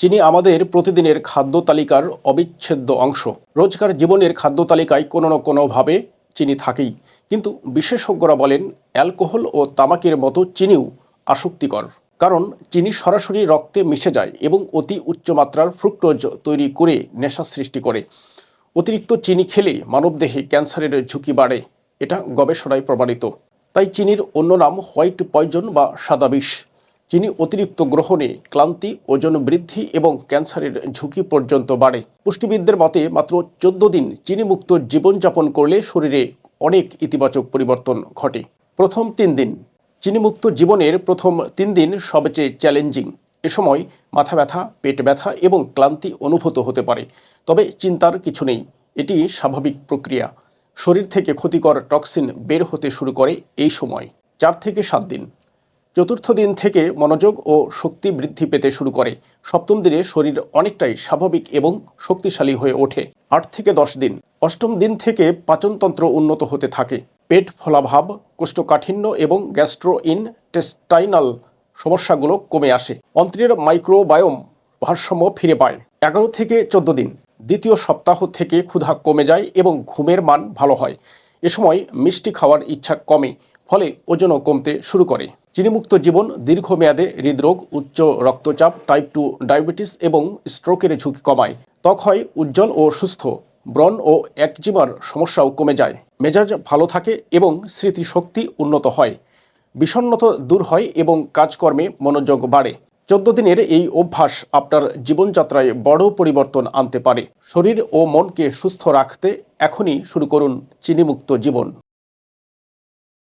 চিনি আমাদের প্রতিদিনের খাদ্য তালিকার অবিচ্ছেদ্য অংশ। রোজকার জীবনের খাদ্য তালিকায় কোনো না কোনোভাবে চিনি থাকেই। কিন্তু বিশেষজ্ঞরা বলেন, অ্যালকোহল ও তামাকের মতো চিনিও আসক্তিকর। কারণ চিনি সরাসরি রক্তে মিশে যায় এবং অতি উচ্চমাত্রার ফ্রুক্টোজ তৈরি করে নেশা সৃষ্টি করে। অতিরিক্ত চিনি খেলে মানবদেহে ক্যান্সারের ঝুঁকি বাড়ে, এটা গবেষণায় প্রমাণিত। তাই চিনির অন্য নাম হোয়াইট পয়জন বা সাদা বিষ। চিনি অতিরিক্ত গ্রহণে ক্লান্তি, ওজন বৃদ্ধি এবং ক্যান্সারের ঝুঁকি পর্যন্ত বাড়ে। পুষ্টিবিদদের মতে মাত্র চোদ্দ দিন চিনিমুক্ত জীবনযাপন করলে শরীরে অনেক ইতিবাচক পরিবর্তন ঘটে। প্রথম তিন দিন। চিনিমুক্ত জীবনের প্রথম তিন দিন সবচেয়ে চ্যালেঞ্জিং। এ সময় মাথা ব্যথা, পেট ব্যথা এবং ক্লান্তি অনুভূত হতে পারে। তবে চিন্তার কিছু নেই। এটি স্বাভাবিক প্রক্রিয়া। শরীর থেকে ক্ষতিকর টক্সিন বের হতে শুরু করে এই সময়, চার থেকে সাত দিন। চতুর্থ দিন থেকে মনোযোগ ও শক্তি বৃদ্ধি পেতে শুরু করে। সপ্তম দিনে শরীর অনেকটাই স্বাভাবিক এবং শক্তিশালী হয়ে ওঠে। আট থেকে দশ দিন। অষ্টম দিন থেকে পাচনতন্ত্র উন্নত হতে থাকে। পেট ফলাভাব, কোষ্ঠকাঠিন্য এবং গ্যাস্ট্রো ইনটেস্টাইনাল সমস্যাগুলো কমে আসে। অন্ত্রের মাইক্রোবায়োম ভারসাম্য ফিরে পায়। এগারো থেকে চোদ্দ দিন। দ্বিতীয় সপ্তাহ থেকে ক্ষুধা কমে যায় এবং ঘুমের মান ভালো হয়। এ সময় মিষ্টি খাওয়ার ইচ্ছা কমে, ফলে ওজনও কমতে শুরু করে। চিনিমুক্ত জীবন, দীর্ঘমেয়াদে হৃদরোগ, উচ্চ রক্তচাপ টাইপ টু ডায়াবেটিস এবং স্ট্রোকের ঝুঁকি কমায়। ত্বক হয় উজ্জ্বল ও সুস্থ, ব্রণ ও একজিমার সমস্যাও কমে যায়। মেজাজ ভালো থাকে এবং স্মৃতিশক্তি উন্নত হয়। বিষণ্ণতা দূর হয় এবং কাজকর্মে মনোযোগ বাড়ে। চোদ্দ দিনের এই অভ্যাস আপনার জীবনযাত্রায় বড় পরিবর্তন আনতে পারে। শরীর ও মনকে সুস্থ রাখতে এখনই শুরু করুন চিনিমুক্ত জীবন।